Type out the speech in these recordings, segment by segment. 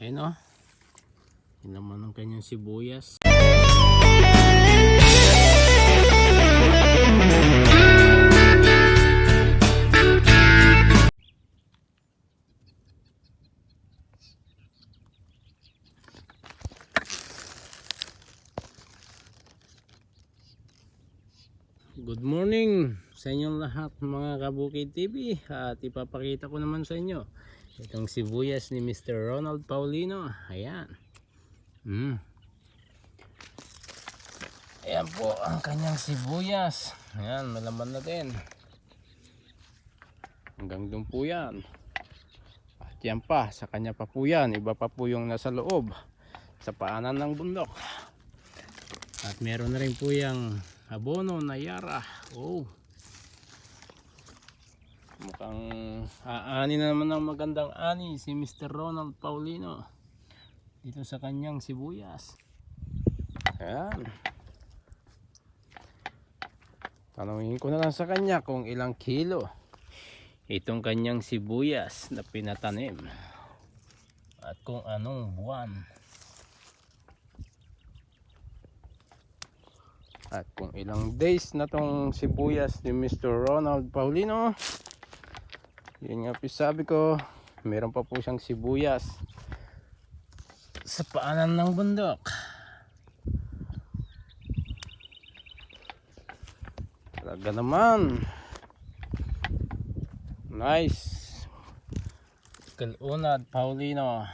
Ayun o. Yun naman ang kanyang sibuyas. Good morning sa inyong lahat mga Kabukid TV at ipapakita ko naman sa inyo itong sibuyas ni Mr. Ronald Paulino ayan mm. ayan po ang kanyang sibuyas ayan malaman na din hanggang doon po yan at yan pa sa kanya pa po yan iba pa po yung nasa loob sa paanan ng bundok at meron na rin po yung abono na yara. Oh. Mukhang aani na naman ng magandang ani si Mr. Ronald Paulino. Dito sa kanyang sibuyas. Ayan. Tanungin ko na lang sa kanya kung ilang kilo itong kanyang sibuyas na pinatanim. At kung anong buwan. At kung ilang days na tong sibuyas ni Mr. Ronald Paulino. Yun nga po sabi ko, meron pa po siyang sibuyas sa paanan ng bundok. Talaga naman. Nice. Kalunad Paulino.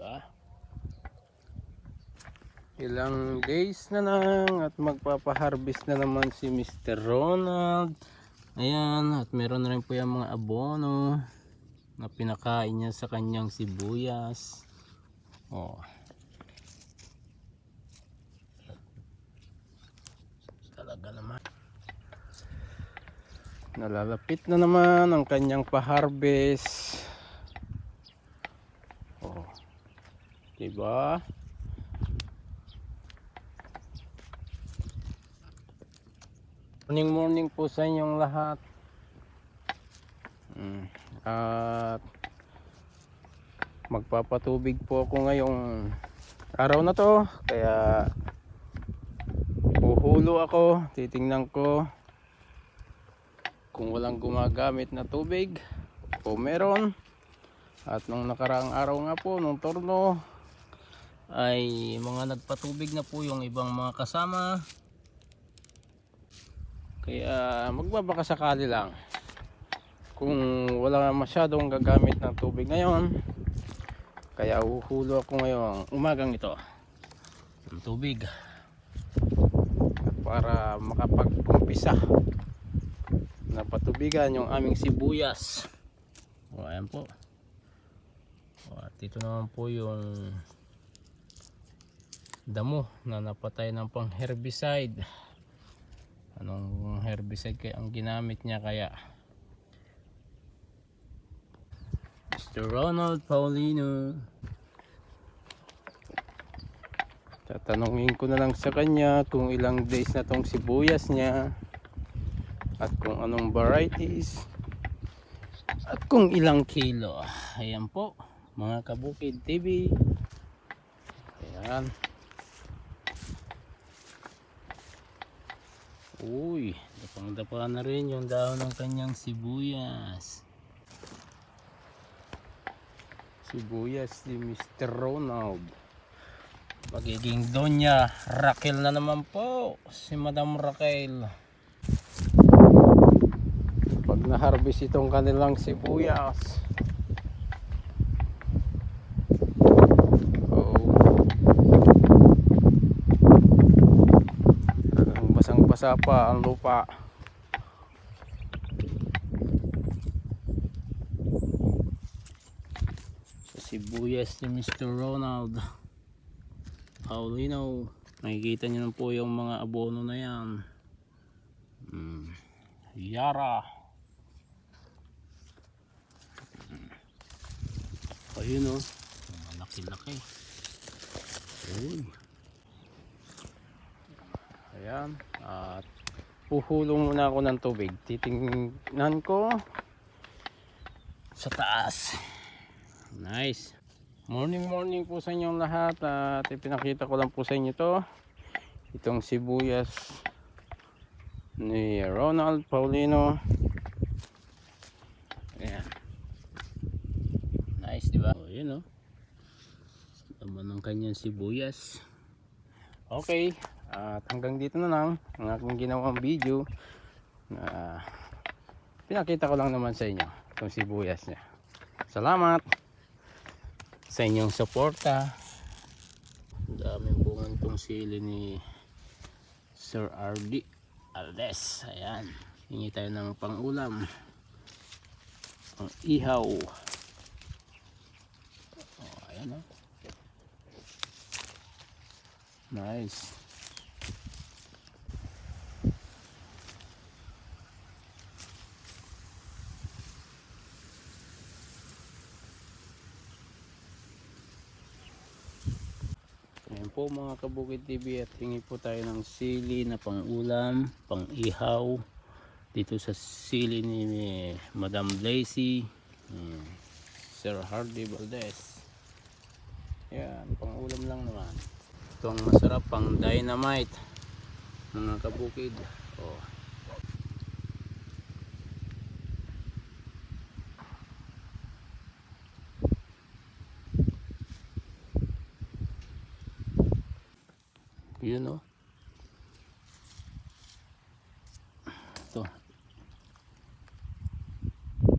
Diba? Ilang days na lang at magpapaharvest na naman si Mr. Ronald. Ayan, at meron na rin po yung mga abono na pinakain niya sa kanyang sibuyas. Oh. Talaga naman. Nalalapit na naman ang kanyang paharvest. Diba? Morning morning po sa inyong lahat. Mm. At magpapatubig po ako ngayong araw na to. Kaya uhulo ako. Titingnan ko kung walang gumagamit na tubig o meron. At nung nakaraang araw nga po, nung torno, ay mga nagpatubig na po yung ibang mga kasama. Kaya magbabaka sakali lang. Kung wala masyadong gagamit ng tubig ngayon, kaya uhulo ako ngayong umagang ito ng tubig para makapag-umpisa na patubigan yung aming sibuyas. O ayan po. At ito naman po yung damo na napatay ng pang herbicide anong herbicide kaya ang ginamit niya kaya? Mr. Ronald Paulino. Tatanungin ko na lang sa kanya kung ilang days na tong sibuyas niya at kung anong varieties at kung ilang kilo. Ayan po mga kabukid TV ayan Uy, dapang dapa na rin yung dahon ng kanyang sibuyas. Sibuyas ni Mr. Ronald. Magiging Donya Raquel na naman po. Si Madam Raquel. Pag na-harvest itong kanilang sibuyas. Talagang basang-basa pa ang lupa. Sa sibuyas ni Mr. Ronald Paulino. Nakikita niyo na po yung mga abono na yan. Mm. Yara. Mm. Ayun o. Malaki-laki. Uy. Ayan. At puhulong muna ako ng tubig. Titingnan ko sa taas. Nice. Morning morning po sa inyong lahat at ipinakita ko lang po sa inyo to itong sibuyas ni Ronald Paulino ayan nice diba o yun o naman ng kanyang sibuyas okay at hanggang dito na lang ang aking ginawang video na pinakita ko lang naman sa inyo itong sibuyas niya. Salamat sa inyong suporta. Daming bungan tong sili ni Sir RD Aldes. Ayan hingi tayo ng pangulam. Ang ihaw. Oh, ayan oh. nice Ayan po mga kabukid TV at hingi po tayo ng sili na pang-ulam, pang-ihaw dito sa sili ni Madam Lacy, hmm, Sir Hardy Valdez. Ayan, pang-ulam lang naman. Itong masarap pang dynamite mga kabukid. Oh. Yun oh.